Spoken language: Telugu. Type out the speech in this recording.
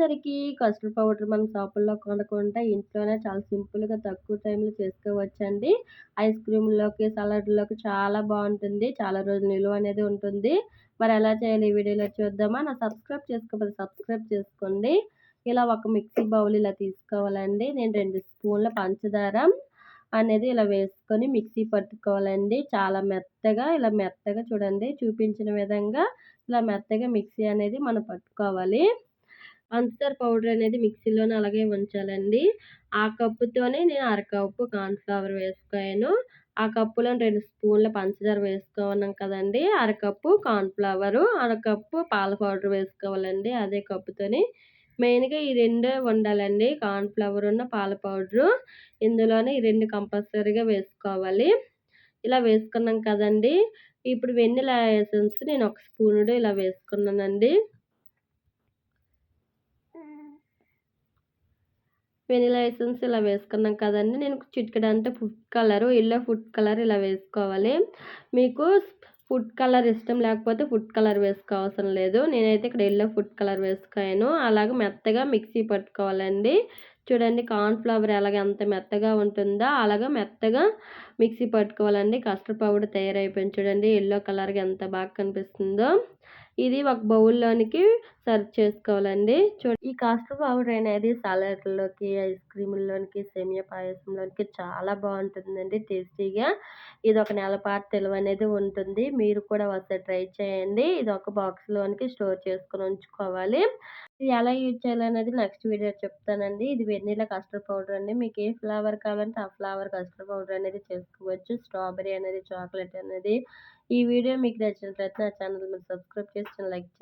అందరికీ కస్టర్డ్ పౌడర్ మనం షాపుల్లో కొనకుండా ఇంట్లోనే చాలా సింపుల్గా తక్కువ టైంలో చేసుకోవచ్చండి. ఐస్ క్రీమ్లోకి సలాడ్లోకి చాలా బాగుంటుంది. చాలా రోజులు నిలువ అనేది ఉంటుంది. మరి ఎలా చేయాలి ఈ వీడియోలో చూద్దామా? నా సబ్స్క్రైబ్ చేసుకోకపోతే సబ్స్క్రైబ్ చేసుకోండి. ఇలా ఒక మిక్సీ బౌల్ ఇలా తీసుకోవాలండి. నేను రెండు స్పూన్ల పంచదార అనేది ఇలా వేసుకొని మిక్సీ పట్టుకోవాలండి. చాలా మెత్తగా ఇలా మెత్తగా చూడండి. చూపించిన విధంగా ఇలా మెత్తగా మిక్సీ అనేది మనం పట్టుకోవాలి. పంచదార పౌడర్ అనేది మిక్సీలోనే అలాగే ఉంచాలండి. ఆ కప్పుతోనే నేను అరకప్పు కార్న్ఫ్లవర్ వేసుకోయాను ఆ కప్పులో రెండు స్పూన్ల పంచదార వేసుకున్నాం కదండి. అరకప్పు కార్న్ఫ్లవరు అరకప్పు పాల పౌడర్ వేసుకోవాలండి అదే కప్పుతోని. మెయిన్గా ఈ రెండే ఉండాలండి కార్న్ఫ్లవర్ ఉన్న పాల పౌడరు. ఇందులోనే ఈ రెండు కంపల్సరీగా వేసుకోవాలి. ఇలా వేసుకున్నాం కదండి. ఇప్పుడు వెన్నెల ఎసెన్స్ నేను ఒక స్పూనుడు ఇలా వేసుకున్నానండి. వెనీలా ఎసెన్స్ ఇలా వేసుకున్నాం కదండి. నేను చిటికెడంతా food colour yellow food colour ఇలా వేసుకోవాలి. మీకు ఫుడ్ కలర్ ఇష్టం లేకపోతే ఫుడ్ కలర్ వేసుకోవాల్సిన లేదు. నేనైతే ఇక్కడ ఎల్లో ఫుడ్ కలర్ వేసుకోయాను అలాగే మెత్తగా మిక్సీ పట్టుకోవాలండి. చూడండి కార్న్ఫ్లవర్ ఎలాగ ఎంత మెత్తగా ఉంటుందో అలాగే మెత్తగా మిక్సీ పట్టుకోవాలండి. కస్టర్డ్ పౌడర్ తయారైపోయింది చూడండి. ఎల్లో కలర్గా ఎంత బాగా కనిపిస్తుందో. ఇది ఒక బౌల్లోనికి సర్వ్ చేసుకోవాలండి. చూ ఈ కాస్టర్ పౌడర్ అనేది సలాడ్లోకి ఐస్ క్రీముల్లోనికి సేమియా పాయసంలోనికి చాలా బాగుంటుందండి టేస్టీగా. ఇది ఒక నెల పాటు తెలివి అనేది ఉంటుంది. మీరు కూడా ఒకసారి ట్రై చేయండి. ఇది ఒక బాక్స్లోనికి స్టోర్ చేసుకొని ఉంచుకోవాలి. ఇది ఎలా యూజ్ చేయాలనేది నెక్స్ట్ వీడియో చెప్తానండి. ఇది వెన్నీలా కస్టర్డ్ పౌడర్ అండి. మీకు ఏ ఫ్లేవర్ కావాలంటే ఆ ఫ్లేవర్ కస్టర్డ్ పౌడర్ అనేది చేసుకోవచ్చు. స్ట్రాబెరీ అనేది చాక్లెట్ అనేది. ఈ వీడియో మీకు నచ్చినట్లయితే నా ఛానల్ మీరు సబ్స్క్రైబ్ చేసి లైక్ చేయండి.